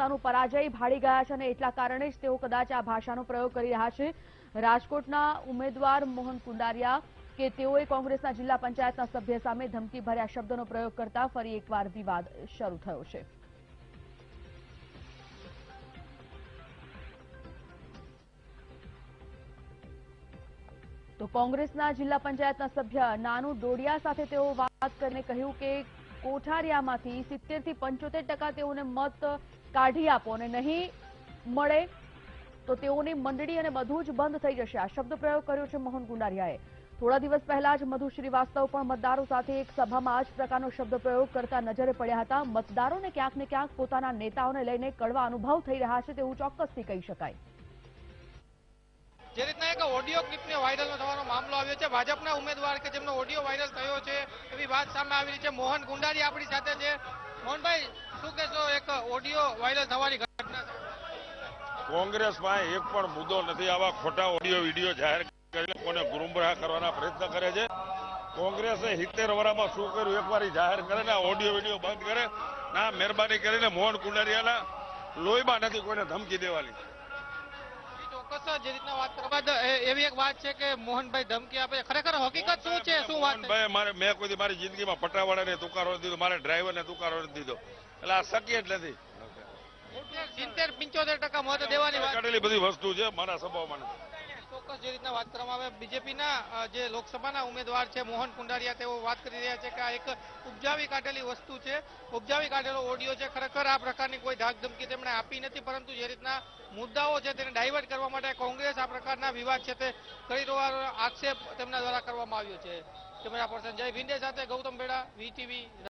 પોતાનું પરાજય ભાળી ગયા છે અને એટલા કારણે જ તેઓ કદાચ આ ભાષાનો પ્રયોગ કરી રહ્યા છે. રાજકોટના ઉમેદવાર મોહન કુંડારિયા કે તેઓએ કોંગ્રેસના જિલ્લા પંચાયતના સભ્ય સામે ધમકી ભર્યા શબ્દોનો પ્રયોગ કરતા ફરી એકવાર વિવાદ શરૂ થયો છે. તો કોંગ્રેસના જિલ્લા પંચાયતના સભ્ય નાનુ ડોડિયા સાથે તેઓ વાત કરીને કહ્યું કે કોઠારિયામાંથી સિત્તેરથી પંચોતેર ટકા તેઓને મત કાઢી આપો અને નહીં મળે તો તેઓની મંડળી અને બધું જ બંધ થઈ જશે. આ શબ્દ પ્રયોગ કર્યો છે મોહન ગુંડારિયાએ. થોડા દિવસ પહેલા જ મધુ શ્રીવાસ્તવ પણ મતદારો સાથે એક સભામાં આ જ પ્રકારનો શબ્દ પ્રયોગ કરતા નજરે પડ્યા હતા. મતદારોને ક્યાંક ને ક્યાંક પોતાના નેતાઓને લઈને કડવા અનુભવ થઈ રહ્યા છે તેવું ચોક્કસથી કહી શકાય. જે રીતના એક ઓડિયો ક્લિપને વાયરલ થવાનો મામલો આવ્યો છે. ભાજપના ઉમેદવાર કે જેમનો ઓડિયો વાયરલ થયો છે વાત સામે આવી રહી છે. મોહન ગુંડારી આપણી સાથે છે. મોહનભાઈ, શું કહેશો? એક ઓડિયો વાયરલ થવાની ઘટના? કોંગ્રેસમાં એક પણ મુદ્દો નથી. આવા ખોટા ઓડિયો વીડિયો જાહેર કરીને કોને ગુમરાહ કરવાના પ્રયત્ન કરે છે? કોંગ્રેસે સિત્તેર વરામાં શું કર્યું? એકવાર વાર જાહેર કરે ને ઓડિયો વીડિયો બંધ કરે. ના, મહેરબાની કરીને મોહન કુંડારિયાના લોહીમાં નથી કોઈને ધમકી દેવાની. ચોક્કસ જે રીતના વાત કરવા એવી એક વાત છે કે મોહનભાઈ ધમકી આપે ખરેખર હકીકત શું છે? શું વાત મારે મેં કોઈ મારી જિંદગીમાં પટાવાળાને તુકારો નથી દીધો મારે ડ્રાઈવરને તુકારો નથી દીધો. એટલે આ શક્ય જ નથી. સિત્તેર પિંચોતેર ટકા મત દેવાની વાત બધી વસ્તુ છે મારા સ્વભાવમાં નથી. ચોક્કસ જે રીતના વાત કરવામાં આવે, બીજેપીના જે લોકસભાના ઉમેદવાર છે, મોહન કુંડારિયા, તેઓ વાત કરી રહ્યા છે કે આ એક ઉપજાવી કાઢેલી વસ્તુ છે. ઉપજાવી કાઢેલો ઓડિયો છે, ખરેખર આ પ્રકારની કોઈ ધાકધમકી તેમણે આપી નથી, પરંતુ જે રીતના મુદ્દાઓ છે તેને ડાયવર્ટ કરવા માટે કોંગ્રેસ આ પ્રકારના વિવાદ છે તે કરી રહ્યો આક્ષેપ તેમના દ્વારા કરવામાં આવ્યો છે. કેમેરા પર્સન જય ભીંડે સાથે ગૌતમ બેડા વીટીવી